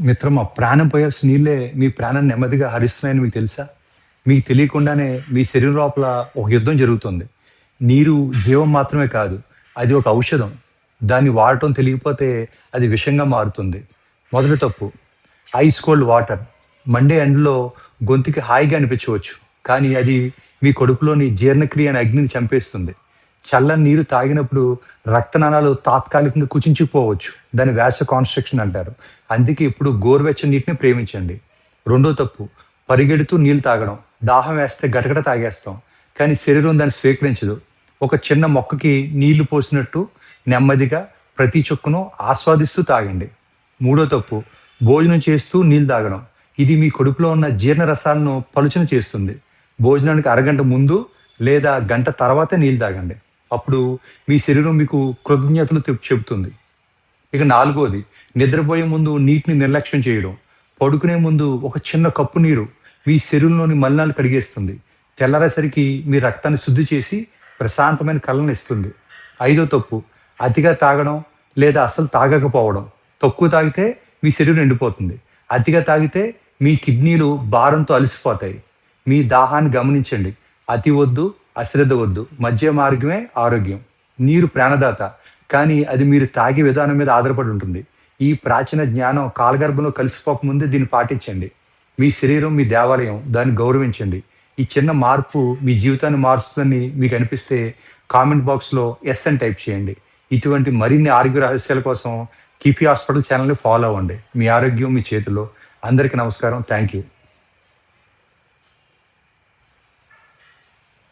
మిత్రమా ప్రాణం పోయాల్సిన నీళ్ళే మీ ప్రాణం నెమ్మదిగా హరిస్తున్నాయని మీకు తెలుసా? మీకు తెలియకుండానే మీ శరీరం లోపల ఒక యుద్ధం జరుగుతుంది. నీరు జీవం మాత్రమే కాదు అది ఒక ఔషధం. దాన్ని వాడటం తెలియకపోతే అది విషంగా మారుతుంది. మొదటి తప్పు ఐస్ కోల్డ్ వాటర్. మండే ఎండలో గొంతుకి హాయిగా అనిపించవచ్చు కానీ అది మీ కడుపులోని జీర్ణక్రియ అనే అగ్నిని చంపేస్తుంది. చల్లని నీరు తాగినప్పుడు రక్తనాళాలు తాత్కాలికంగా కుచించుకుపోవచ్చు దాన్ని వ్యాస కాన్స్ట్రక్షన్ అంటారు. అందుకే ఇప్పుడు గోరువెచ్చని నీటిని ప్రేమించండి. రెండో తప్పు పరిగెడుతూ నీళ్ళు తాగడం. దాహం వేస్తే గటగట తాగేస్తాం. కానీ శరీరం దాన్ని స్వీకరించదు. ఒక చిన్న మొక్కకి నీళ్ళు పోసినట్టు నెమ్మదిగా ప్రతి చుక్కను ఆస్వాదిస్తూ తాగండి. మూడో తప్పు భోజనం చేస్తూ నీళ్ళు తాగడం. ఇది మీ కడుపులో ఉన్న జీర్ణ రసాలను పలుచన చేస్తుంది. భోజనానికి అరగంట ముందు లేదా గంట తర్వాతే నీళ్ళు తాగండి. అప్పుడు మీ శరీరం మీకు కృతజ్ఞతలు చెబుతుంది. ఇక నాలుగోది నిద్రపోయే ముందు నీటిని నిర్లక్ష్యం చేయడం. పడుకునే ముందు ఒక చిన్న కప్పు నీరు మీ శరీరంలోని మలినాలు కడిగేస్తుంది. తెల్లరేసరికి మీ రక్తాన్ని శుద్ధి చేసి ప్రశాంతమైన కళ్ళను ఇస్తుంది. ఐదో తప్పు అతిగా తాగడం లేదా అసలు తాగకపోవడం. తక్కువ తాగితే మీ శరీరం ఎండిపోతుంది. అతిగా తాగితే మీ కిడ్నీలు భారంతో అలసిపోతాయి. మీ దాహాన్ని గమనించండి. అతి వద్దు అశ్రద్ధ వద్దు. మధ్య మార్గమే ఆరోగ్యం. నీరు ప్రాణదాత. కానీ అది మీరు తాగే విధానం మీద ఆధారపడి ఉంటుంది. ఈ ప్రాచీన జ్ఞానం కాలగర్భంలో కలిసిపోకముందే దీన్ని పాటించండి. మీ శరీరం మీ దేవాలయం దాన్ని గౌరవించండి. ఈ చిన్న మార్పు మీ జీవితాన్ని మారుస్తుందని మీకు అనిపిస్తే కామెంట్ బాక్స్లో ఎస్ అని టైప్ చేయండి. ఇటువంటి మరిన్ని ఆరోగ్య రహస్యాల కోసం కీఫీ హాస్పిటల్ ఛానల్ని ఫాలో అవ్వండి. మీ ఆరోగ్యం మీ చేతిలో అందరికీ నమస్కారం. Thank you.